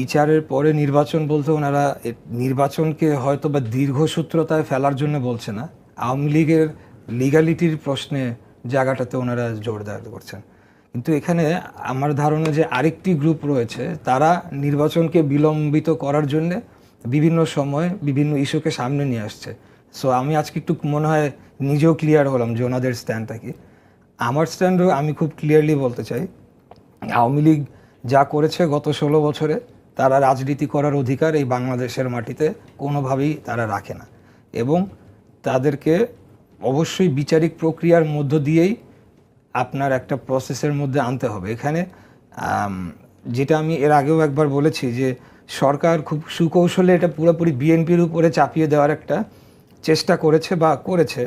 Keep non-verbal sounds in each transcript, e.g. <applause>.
বিচারের পরে নির্বাচন বলতে ওনারা নির্বাচনকে হয়তো বা দীর্ঘসূত্রতায় ফেলার জন্য বলছে না। আওয়ামী লীগের লিগালিটির প্রশ্নে জায়গাটাতে ওনারা জোরদার করছেন। কিন্তু এখানে আমার ধারণা যে আরেকটি গ্রুপ রয়েছে, তারা নির্বাচনকে বিলম্বিত করার জন্যে বিভিন্ন সময় বিভিন্ন ইস্যুকে সামনে নিয়ে আসছে। সো আমি আজকে একটু মনে হয় নিজেও ক্লিয়ার হলাম যে ওনাদের স্ট্যান্ডটা কি। আমার স্ট্যান্ডও আমি খুব ক্লিয়ারলি বলতে চাই, আওয়ামী লীগ যা করেছে গত ষোলো বছরে তারা রাজনীতি করার অধিকার এই বাংলাদেশের মাটিতে কোনোভাবেই তারা রাখে না। এবং তাদেরকে অবশ্যই বিচারিক প্রক্রিয়ার মধ্য দিয়েই আপনার একটা প্রসেসের মধ্যে আনতে হবে। এখানে যেটা আমি এর আগেও একবার বলেছি যে সরকার খুব সুকৌশলে এটা পুরোপুরি বিএনপির উপরে চাপিয়ে দেওয়ার একটা চেষ্টা করেছে বা করেছে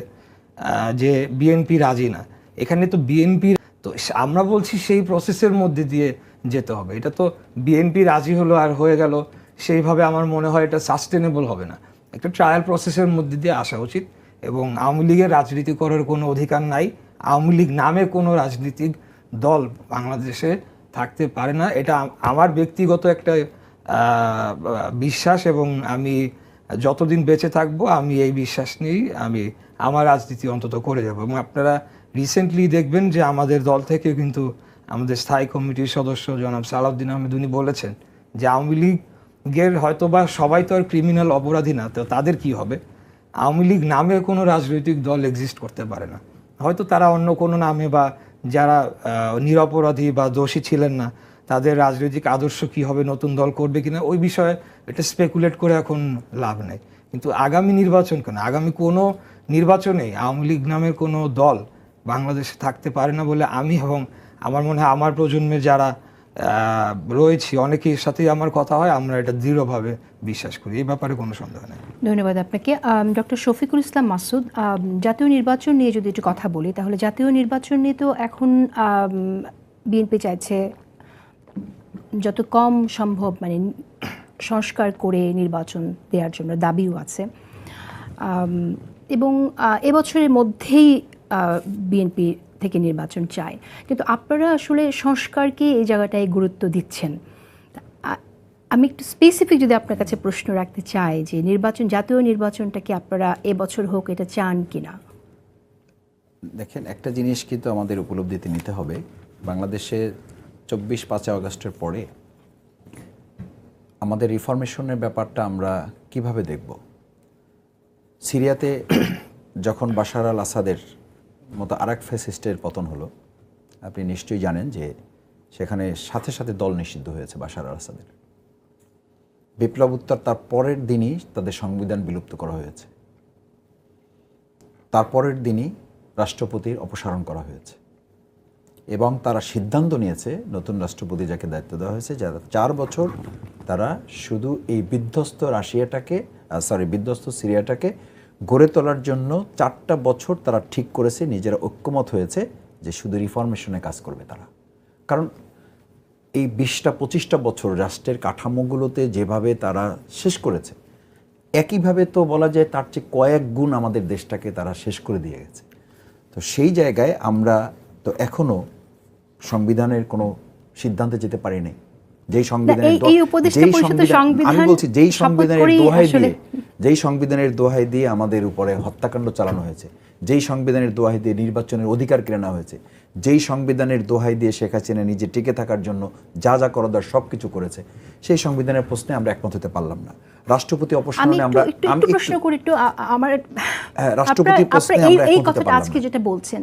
যে বিএনপি রাজি না। এখানে তো বিএনপি তো আমরা বলছি সেই প্রসেসের মধ্যে দিয়ে যেতে হবে। এটা তো বিএনপি রাজি হলো আর হয়ে গেল। সেইভাবে আমার মনে হয় এটা সাস্টেনেবল হবে না। একটা ট্রায়াল প্রসেসের মধ্যে দিয়ে আসা উচিত এবং আওয়ামী লীগের রাজনীতি করার কোনো অধিকার নাই। আওয়ামী লীগ নামে কোনো রাজনীতিক দল বাংলাদেশে থাকতে পারে না। এটা আমার ব্যক্তিগত একটা বিশ্বাস এবং আমি যতদিন বেঁচে থাকব আমি এই বিশ্বাস নিয়েই আমি আমার রাজনীতি অন্তত করে যাব। এবং আপনারা রিসেন্টলি দেখবেন যে আমাদের দল থেকে কিন্তু আমাদের স্থায়ী কমিটির সদস্য জনাব সালাউদ্দিন আহমেদ উনি বলেছেন যে আওয়ামী লীগের হয়তো বা সবাই তো আর ক্রিমিনাল অপরাধী না, তো তাদের কি হবে? আওয়ামী লীগ নামে কোনো রাজনৈতিক দল এক্সিস্ট করতে পারে না। হয়তো তারা অন্য কোনো নামে বা যারা নিরপরাধী বা দোষী ছিলেন না, তাদের রাজনৈতিক আদর্শ কি হবে, নতুন দল করবে কিনা, ওই বিষয়ে এটা স্পেকুলেট করে এখন লাভ নেই। কিন্তু আগামী নির্বাচন কেন? আগামী কোনো নির্বাচনে আওয়ামী লীগ নামের কোনো দল বাংলাদেশে থাকতে পারে না বলে আমি এবং আমার মনে হয় আমার প্রজন্মের যারা রয়েছি, অনেকের সাথেই আমার কথা হয়, আমরা এটা দৃঢ়ভাবে বিশ্বাস করি। এই ব্যাপারে কোনো সন্দেহ নেই। ধন্যবাদ আপনাকে। ডক্টর শফিকুল ইসলাম মাসুদ জাতীয় নির্বাচন নিয়ে যদি একটু কথা বলি, তাহলে জাতীয় নির্বাচন নিয়ে তো এখন বিএনপি চাইছে যত কম সম্ভব মানে সংস্কার করে নির্বাচন দেওয়ার জন্য দাবিও আছে। এবং এবছরের মধ্যেই বিএনপি থেকে নির্বাচন চায়। কিন্তু আপনারা আসলে সংস্কারকে এই জায়গাটায় গুরুত্ব দিচ্ছেন। আমি একটু স্পেসিফিক যদি আপনার কাছে প্রশ্ন রাখতে চাই যে নির্বাচন, জাতীয় নির্বাচনটা কি আপনারা এবছর হোক এটা চান কিনা? দেখেন, একটা জিনিস কিন্তু আমাদের উপলব্ধিতে নিতে হবে। বাংলাদেশে চব্বিশ পাঁচই আগস্টের পরে আমাদের রিফরমেশনের ব্যাপারটা আমরা কীভাবে দেখব? সিরিয়াতে যখন বাশার আল আসাদের মতো আরেক ফ্যাসিস্টের পতন হলো। আপনি নিশ্চয়ই জানেন যে সেখানে সাথে সাথে দল নিষিদ্ধ হয়েছে বাশার আল আসাদের। বিপ্লব উত্তর তার পরের দিনই তাদের সংবিধান বিলুপ্ত করা হয়েছে। তারপরের দিনই রাষ্ট্রপতির অপসারণ করা হয়েছে। এবং তারা সিদ্ধান্ত নিয়েছে নতুন রাষ্ট্রপতি যাকে দায়িত্ব দেওয়া হয়েছে, যারা চার বছর তারা শুধু এই বিধ্বস্ত রাশিয়াটাকে সরি বিধ্বস্ত সিরিয়াটাকে গড়ে তোলার জন্য চারটা বছর তারা ঠিক করেছে, নিজেরা ঐক্যমত হয়েছে যে শুধু রিফরমেশনে কাজ করবে তারা। কারণ এই বিশটা, পঁচিশটা বছর রাষ্ট্রের কাঠামোগুলোতে যেভাবে তারা শেষ করেছে, একইভাবে তো বলা যায় তার চেয়ে কয়েক গুণ আমাদের দেশটাকে তারা শেষ করে দিয়ে গেছে। তো সেই জায়গায় আমরা তো এখনও সংবিধানের কোনো সিদ্ধান্তে যেতে পারি নাই যেই সংবিধানের এই- দো- এই উপদেষ্টা যেই সংবিধান- আমি বলছি যেই সংবিধানের দোহাই দিয়ে যেই সংবিধানের দোহাই দিয়ে আমাদের উপরে হত্যাকাণ্ড চালানো হয়েছে যেই সংবিধানের দোহাই দিয়ে নির্বাচনের অধিকার কেড়ে নেওয়া হয়েছে যেই সংবিধানের দোহাই দিয়ে শেখ হাসিনা নিজে টিকে থাকার জন্য যা যা করা দরকার সব কিছু করেছে সেই সংবিধানের প্রশ্নে আমরা একমত হতে পারলাম না। রাষ্ট্রপতি অপসারণে আমরা আমি প্রশ্ন করি একটু আমার হ্যাঁ, রাষ্ট্রপতি প্রশ্নে আমরা এই কথাটা আজকে যেটা বলছেন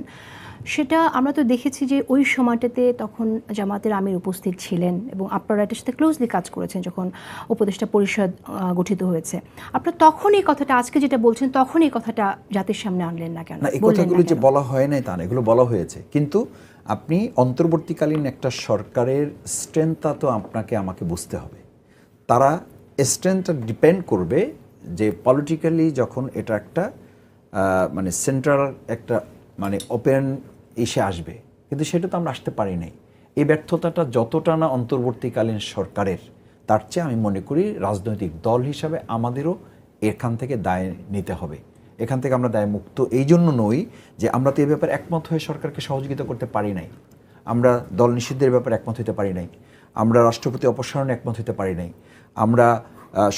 সেটা আমরা তো দেখেছি যে ওই সময়টাতে তখন জামাতের আমির উপস্থিত ছিলেন এবং আপনারা এটার সাথে ক্লোজলি কাজ করেছেন যখন উপদেষ্টা পরিষদ গঠিত হয়েছে। আপনারা তখন এই কথাটা আজকে যেটা বলছেন তখন এই কথাটা জাতির সামনে আনলেন না কেন? এই কথাগুলো যে বলা হয় নাই তা না এগুলো বলা হয়েছে। কিন্তু আপনি অন্তর্বর্তীকালীন একটা সরকারের স্ট্রেংথটা তো আপনাকে আমাকে বুঝতে হবে। তারা স্ট্রেংথটা ডিপেন্ড করবে যে পলিটিক্যালি যখন এটা একটা মানে সেন্ট্রাল একটা মানে ওপেন এসে আসবে। কিন্তু সেটা তো আমরা আসতে পারি নাই। এই ব্যর্থতাটা যতটা না অন্তর্বর্তীকালীন সরকারের, তার চেয়ে আমি মনে করি রাজনৈতিক দল হিসাবে আমাদেরও এখান থেকে দায় নিতে হবে। এখান থেকে আমরা দায় মুক্ত এই জন্য নই যে আমরা তো এই ব্যাপারে একমত হয়ে সরকারকে সহযোগিতা করতে পারি নাই। আমরা দল নিষিদ্ধের ব্যাপারে একমত হতে পারি নাই। আমরা রাষ্ট্রপতি অপসারণে একমত হতে পারি নাই। আমরা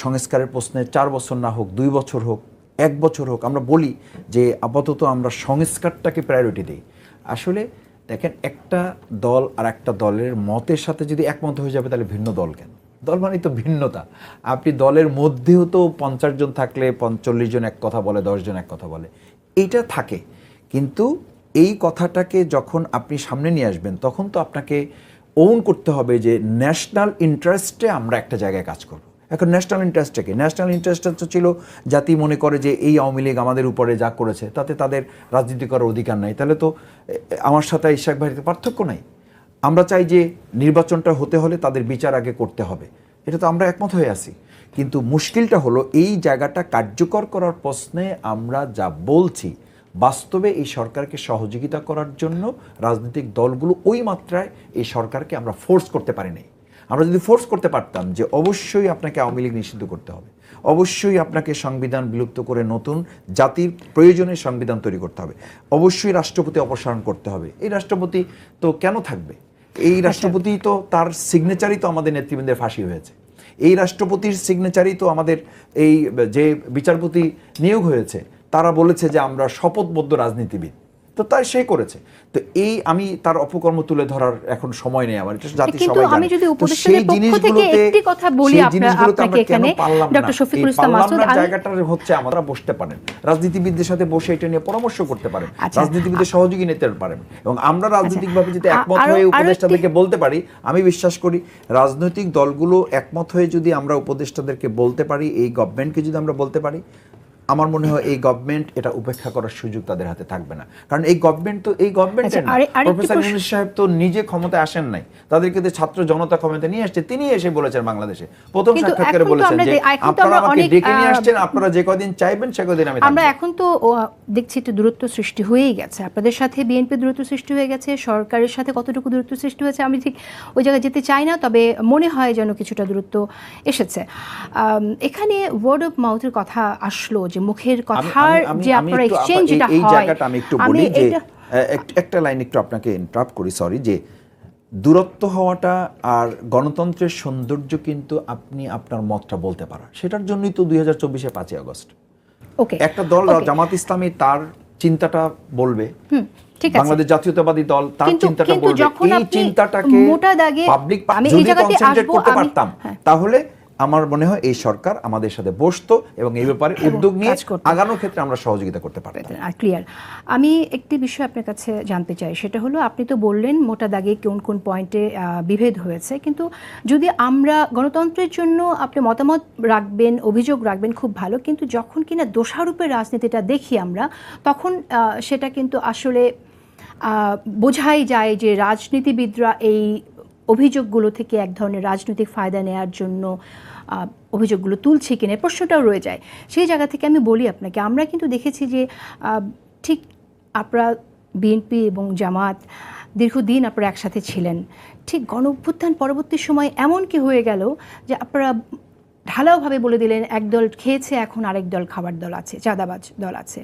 সংস্কারের প্রশ্নে চার বছর না হোক, দুই বছর হোক এক বছর হোক, আমরা বলি যে আপাতত আমরা সংস্কারটাকে প্রায়োরিটি দিই। আসলে দেখেন, একটা দল আর একটা দলের মতের সাথে যদি একমত হয়ে যাবে, তাহলে ভিন্ন দল কেন? দল মানে তো ভিন্নতা। আপনি দলের মধ্যেও তো পঞ্চাশ জন থাকলে পঞ্চল্লিশ জন এক কথা বলে, দশ জন এক কথা বলে। এইটা থাকে। কিন্তু এই কথাটাকে যখন আপনি সামনে নিয়ে আসবেন, তখন তো আপনাকে ওন করতে হবে যে ন্যাশনাল ইন্টারেস্টে আমরা একটা জায়গায় কাজ করব। এখন ন্যাশনাল ইন্টারেস্টটা ন্যাশনাল ইন্টারেস্টটা তো ছিল জাতি মনে করে যে এই আওয়ামী লীগ আমাদের উপরে যা করেছে, তাতে তাদের রাজনীতি করার অধিকার নাই। তাহলে তো আমার সাথে ইশাক ভাইয়ের পার্থক্য নাই। আমরা চাই যে নির্বাচনটা হতে হলে তাদের বিচার আগে করতে হবে। এটা তো আমরা একমত হয়ে আছি। কিন্তু মুশকিলটা হলো এই জায়গাটা কার্যকর করার প্রশ্নে আমরা যা বলছি, বাস্তবে এই সরকারকে সহযোগিতা করার জন্য রাজনৈতিক দলগুলো ওই মাত্রায় এই সরকারকে আমরা ফোর্স করতে পারি নাই আমরা যদি ফোর্স করতে পারতাম যে অবশ্যই আপনাকে আওয়ামী লীগ নিষিদ্ধ করতে হবে অবশ্যই আপনাকে সংবিধান বিলুপ্ত করে নতুন জাতির প্রয়োজনে সংবিধান তৈরি করতে হবে অবশ্যই রাষ্ট্রপতি অপসারণ করতে হবে এই রাষ্ট্রপতি তো কেন থাকবে? এই রাষ্ট্রপতি তো তার সিগনেচারই তো আমাদের নেতৃবৃন্দের ফাঁসি হয়েছে এই রাষ্ট্রপতির সিগনেচারই তো আমাদের এই যে বিচারপতি নিয়োগ হয়েছে তারা বলেছে যে আমরা শপথবদ্ধ রাজনীতিবিদ তো তাই সে করেছে। তো এই আমি তার অপকর্ম তুলে ধরার এখন সময় নেই আমার। এটা জাতি সবাই আমি যদি তো উপদেষ্টাদের পক্ষ থেকে একটি কথা বলি আপনাকে এখানে, ডক্টর শফিকুল ইসলাম মাসুদ, আমি- জায়গাটা হচ্ছে আমরা বসতে পারেন। রাজনীতিবিদদের সাথে বসে এটা নিয়ে পরামর্শ করতে পারেন। আচ্ছা। রাজনীতিবিদদের সহযোগী নিতে পারেন। এবং আমরা রাজনৈতিকভাবে যদি একমত হয়ে উপদেষ্টাদেরকে বলতে পারি আমি বিশ্বাস করি রাজনৈতিক দলগুলো একমত হয়ে যদি আমরা উপদেষ্টাদেরকে বলতে পারি এই গভর্নমেন্টকে যদি আমরা বলতে পারি আমার মনে হয় এই গভর্নমেন্ট এটা উপেক্ষা করার সুযোগ তাদের হাতে থাকবে না। কারণ এই গভর্নমেন্ট তো এই গভর্নমেন্টের আচ্ছা, প্রফেসর ইউনুস সাহেব তো নিজে ক্ষমতায় আসেন নাই। তাদেরকে তো ছাত্র জনতা ক্ষমতা নিয়ে আসছে তিনি এসে বলেছেন বাংলাদেশে। প্রথম সাক্ষাৎকারে এখন তো বলেছেন যে আপনারা আমাকে অনেক, ডেকে নিয়ে আসছেন আপনারা যে কদিন চাইবেন সে কদিন আমি আমরা এখন তো দেখছি একটু দূরত্ব সৃষ্টি হয়েই গেছে। আপনাদের সাথে বিএনপি দূরত্ব সৃষ্টি হয়ে গেছে সরকারের সাথে কতটুকু দূরত্ব সৃষ্টি হয়েছে আমি ঠিক ওই জায়গায় যেতে চাই না তবে মনে হয় যেন কিছুটা দূরত্ব এসেছে। এখানে ওয়ার্ড অফ মাউথের কথা আসলো যে মুখের কথার যে আপনারা একটু এক্সচেঞ্জ আপা- যেটা এই- জায়গাটা আমি একটু বলি যে একটা লাইন একটু আপনাকে ইন্টারাপ্ট করি সরি যে দূরত্ব হওয়াটা আর গণতন্ত্রের সৌন্দর্য কিন্তু আপনি আপনার মতটা বলতে পারেন। সেটার জন্যই তো দুই হাজার চব্বিশে পাঁচই আগস্ট। ওকে একটা দল জামাত ইসলামী তার চিন্তাটা বলবে। বাংলাদেশ জাতীয়তাবাদী দল তার চিন্তাটা বলবে। এই চিন্তাটাকে পাবলিক যদি কনসেন্ট্রেট করতে পারতাম হ্যাঁ। তাহলে আমার মনে হয় এই সরকার আমাদের সাথে বসতো এবং এই ব্যাপারে উদ্যোগ নিয়ে আগানোর ক্ষেত্রে আমরা সহযোগিতা করতে পারতাম। ক্লিয়ার আমি একটি বিষয় আপনার কাছে জানতে চাই সেটা হলো আপনি তো বললেন মোটা দাগে কোন কোন পয়েন্টে বিভেদ হয়েছে কিন্তু যদি আমরা গণতন্ত্রের জন্য আপনি মতামত রাখবেন অভিযোগ রাখবেন খুব ভালো কিন্তু যখন কিনা দোষারোপের রাজনীতিটা দেখি আমরা তখন আহ, সেটা কিন্তু আসলে আহ, বোঝাই যায় যে রাজনীতিবিদরা এই অভিযোগগুলো থেকে এক ধরনের রাজনৈতিক ফায়দা নেওয়ার জন্য অভিযোগগুলো তুলছে কিনা, প্রশ্নটাও রয়ে যায়। সেই জায়গা থেকে আমি বলি আপনাকে, আমরা কিন্তু দেখেছি যে ঠিক আপনারা বিএনপি এবং জামাত দীর্ঘদিন আপনারা একসাথে ছিলেন। ঠিক গণ অভ্যুত্থান পরবর্তী সময় এমন কি হয়ে গেল যে, আপনারা ঢালাওভাবে বলে দিলেন, এক দল খেয়েছে, এখন আরেক দল খাবার দল আছে, চাঁদাবাজ দল আছে।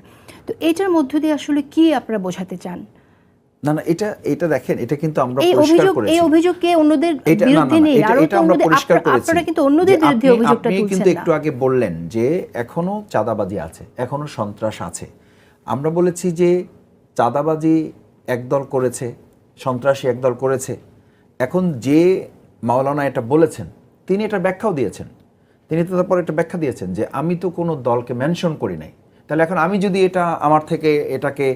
তো এটার মধ্য দিয়ে আসলে কি আপনারা বোঝাতে চান? না না এটা এটা দেখেন এটা কিন্তু আমরা পরিষ্কার করেছি। এই অভিযোগকে অন্যদের এটা না, না, বিরুদ্ধে নেই? আরও এটা আমরা পরিষ্কার করেছি আপনারা কিন্তু অন্যদের বিরুদ্ধে অভিযোগটা আপনি কিন্তু একটু আগে বললেন যে এখনও চাঁদাবাজি আছে এখনও সন্ত্রাস আছে। আমরা বলেছি যে চাঁদাবাজি একদল করেছে সন্ত্রাসী একদল করেছে। এখন যে মাওলানা এটা বলেছেন তিনি এটা ব্যাখ্যাও দিয়েছেন। তিনি তো তারপর একটা ব্যাখ্যা দিয়েছেন যে আমি তো কোনো দলকে মেনশন করি নাই। তাহলে এখন আমি যদি এটা আমার থেকে এটাকে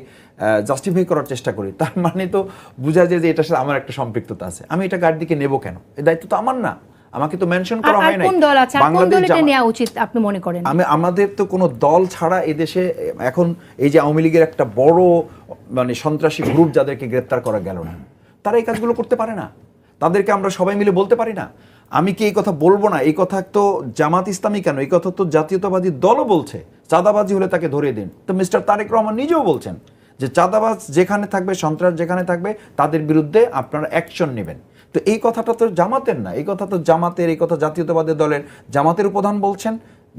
জাস্টিফাই করার চেষ্টা করি <laughs> তার মানে তো বোঝা যায় যে এটার সাথে আমার একটা সম্পৃক্ততা আছে। আমি এটা গাড়ি দিকে নেব কেন? এই দায়িত্ব তো আমার না। আমাকে তো মেনশন করা হয় নাই। বাংলাদেশ নেওয়া উচিত আপনি মনে করেন? আমি আমাদের তো কোনো দল ছাড়া এদেশে এখন এই যে আওয়ামী লীগের একটা বড় মানে সন্ত্রাসী গ্রুপ যাদেরকে গ্রেপ্তার করা গেল না তারা এই কাজগুলো করতে পারে না। তাদেরকে আমরা সবাই মিলে বলতে পারি না। আমি কি এই কথা বলব না? এই কথা তো জামাত ইসলামী কেন? এই কথা তো জাতীয়তাবাদী দলও বলছে। চাঁদাবাজি হলে তাকে ধরিয়ে দিন। তো মিস্টার তারেক রহমান নিজেও বলছেন যে চাঁদাবাজ যেখানে থাকবে, সন্ত্রাস যেখানে থাকবে, তাদের বিরুদ্ধে আপনারা অ্যাকশন নেবেন। তো এই কথাটা তো জামাতের না। এই কথা তো জামাতের, এই কথা জাতীয়তাবাদী দলের, জামাতের প্রধান বলছেন,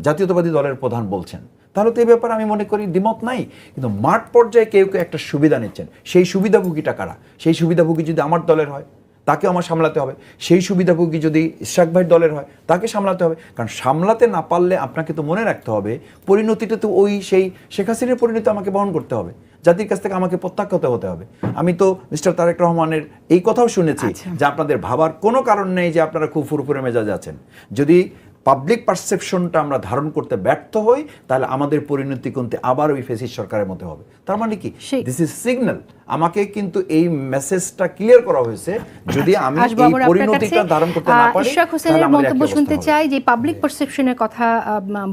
জাতীয়তাবাদী দলের প্রধান বলছেন। তাহলে তো এই ব্যাপারে আমি মনে করি দ্বিমত নাই। কিন্তু মাঠ পর্যায়ে কেউ কেউ একটা সুবিধা নিচ্ছেন। সেই সুবিধাভোগীটা কারা? সেই সুবিধাভোগী যদি আমার দলের হয় তাকে আমার সামলাতে হবে। সেই সুবিধাভোগী যদি ইশাক ভাই দলের হয় তাকে সামলাতে হবে। কারণ সামলাতে না পারলে আপনাকে তো মনে রাখতে হবে পরিণতিটা তো ওই সেই শেখ হাসিনার পরিণতি আমাকে বহন করতে হবে। জাতির কাছ থেকে আমাকে প্রত্যাখ্যাত হতে হবে। আমি তো মিস্টার তারেক রহমানের এই কথাও শুনেছি আচ্ছা। যে আপনাদের ভাবার কোনো কারণ নেই যে আপনারা খুব ফুরফুরে মেজাজ আছেন। যদি পাবলিক পারসেপশনটা আমরা ধারণ করতে ব্যর্থ হই তাহলে আমাদের পরিণতি কিন্তু আবার ওই ফেসিস সরকারের মধ্যে হবে। তার মানে কি? দিস ইজ সিগন্যাল আমাকে কিন্তু এই মেসেজটা ক্লিয়ার করা হয়েছে। যদি আমি এই পরিণতিটা ধারণ করতে না পারি ইশরাক হোসেনের মন্তব্য শুনতে চাই যে পাবলিক পারসেপশনের কথা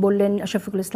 বললেন শফিকুল ইসলাম।